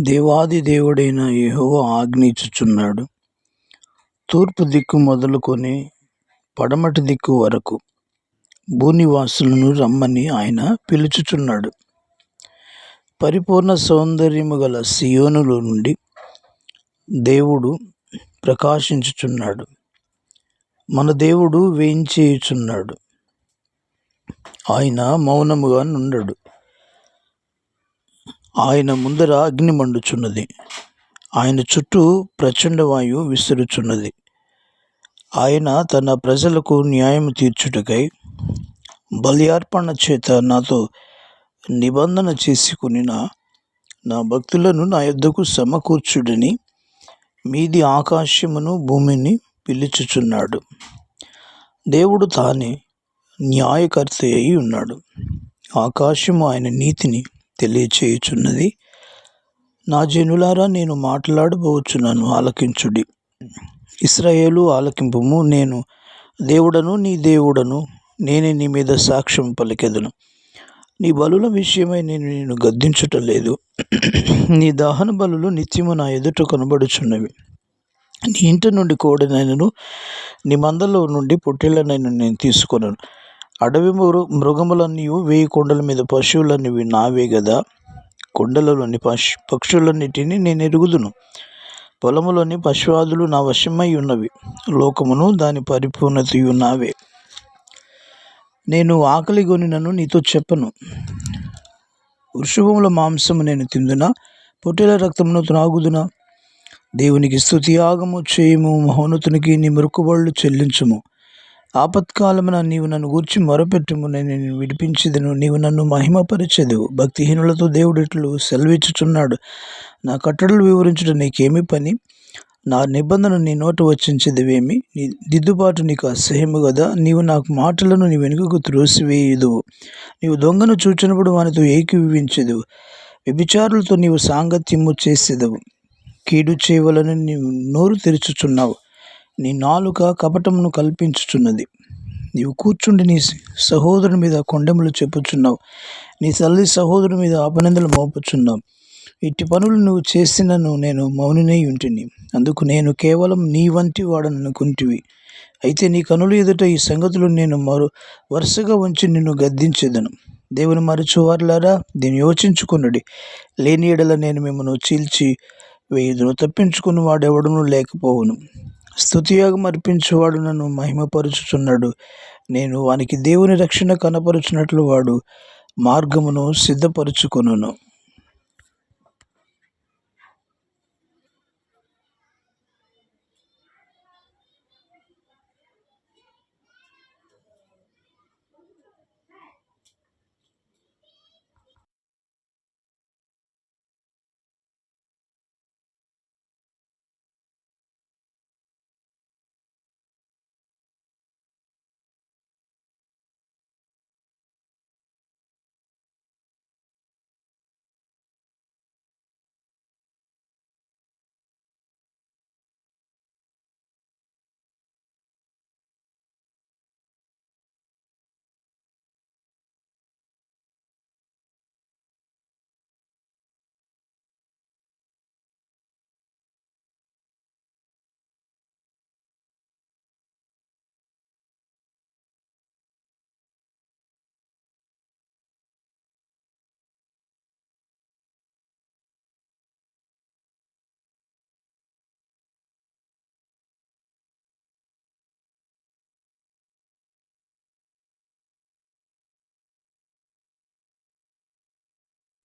దేవాది దేవుడైన యెహోవా ఆజ్ఞించుచున్నాడు. తూర్పు దిక్కు మొదలుకొని పడమటి దిక్కు వరకు భూనివాసులను రమ్మని ఆయన పిలుచుచున్నాడు. పరిపూర్ణ సౌందర్యము గల సియోనులో నుండి దేవుడు ప్రకాశించుచున్నాడు. మన దేవుడు వేయించేయుచున్నాడు. ఆయన మౌనముగా నుండడు. ఆయన ముందర అగ్ని మండుచున్నది. ఆయన చుట్టూ ప్రచండ వాయువు విసురుచున్నది ఆయన తన ప్రజలకు న్యాయం తీర్చుటకై బలియార్పణ చేత నాతో నిబంధన చేసుకునిన నా భక్తులను నా యొద్దకు సమకూర్చుడని మీది ఆకాశమును భూమిని పిలుచుచున్నాడు. దేవుడు తానే న్యాయకర్త అయి ఉన్నాడు. ఆకాశము ఆయన నీతిని తెలియచేయుచున్నది. నా జనులారా నేను మాట్లాడబోచున్నాను ఆలకించుడి. ఇస్రాయేలు ఆలకింపుము నేను దేవుడను నీ దేవుడను నేనే నీ మీద సాక్ష్యం పలికెదను. నీ బలుల విషయమై నేను నేను గద్దించుట లేదు నీ దహన బలులు నిత్యము నా ఎదుట కనబడుచున్నవి. నీ ఇంటి నుండి కోడినైనను నీ మందలో నుండి పొట్టేళ్ళనైనా నేను తీసుకున్నాను అడవి మృ మృగములన్నీ వేయి కొండల మీద పశువులన్నీ నావే కదా కొండలలోని పశు పక్షులన్నిటినీ నేను ఎరుగుదును. పొలములోని పశువాదులు నా వశమై ఉన్నవి. లోకమును దాని పరిపూర్ణతయు నావే. నేను ఆకలి కొనినను నీతో చెప్పను. వృషభముల మాంసము నేను తిందునా? పొట్టెల రక్తమును త్రాగుదునా? దేవునికి స్థుతియాగము చేయము మహోన్నతునికి నీ మృక్కుబళ్ళు చెల్లించుము. ఆపత్కాలమున నీవు నన్ను గూర్చి మొరపెట్టుము నేను నిన్ను నీవు నన్ను మహిమపరచదు భక్తిహీనులతో దేవుడు ఇట్లు సెలవిచ్చుచున్నాడు. నా కట్టడలు వివరించడం నీకేమి పని? నా నిబంధన నీ నోట వచ్చించేదివేమి? నీ దిద్దుబాటు నీకు అసహ్యము కదా నీవు నాకు మాటలను నీ వెనుకకు త్రోసివేయుదువు. నీవు దొంగను చూచినప్పుడు వానితో ఏకీవించదు వ్యభిచారులతో నీవు సాంగత్యము చేసేదవు. కీడు చేయవలని నీవు నోరు తెరుచుచున్నావు. నీ నాలుక కపటమును కల్పించుచున్నది. నీవు కూర్చుండి నీ సహోదరుని మీద కొండెములు చెప్పుచున్నావు. నీ తల్లి సహోదరుని మీద అపనిందలు మోపుచున్నావు. ఇట్టి పనులు నువ్వు చేసినను నేను మౌనినై ఉంటుని. అందుకు నేను కేవలం నీ వంటి వాడననుకుంటివి అయితే నీ కనులు ఎదుట ఈ సంగతులు నేను మరో వరుసగా ఉంచి నిన్ను గద్దించేదను. దేవుని మరచువారులారా దీన్ని యోచించుకున్నది లేని ఎడల నేను మిమ్మల్ని చీల్చి వేయుదును తప్పించుకుని వాడెవడను లేకపోవును. స్థుతియోగం అర్పించేవాడు నన్ను మహిమపరుచుచున్నాడు. నేను వానికి దేవుని రక్షణ కనపరుచున్నట్లు వాడు మార్గమును సిద్ధపరుచుకొనును.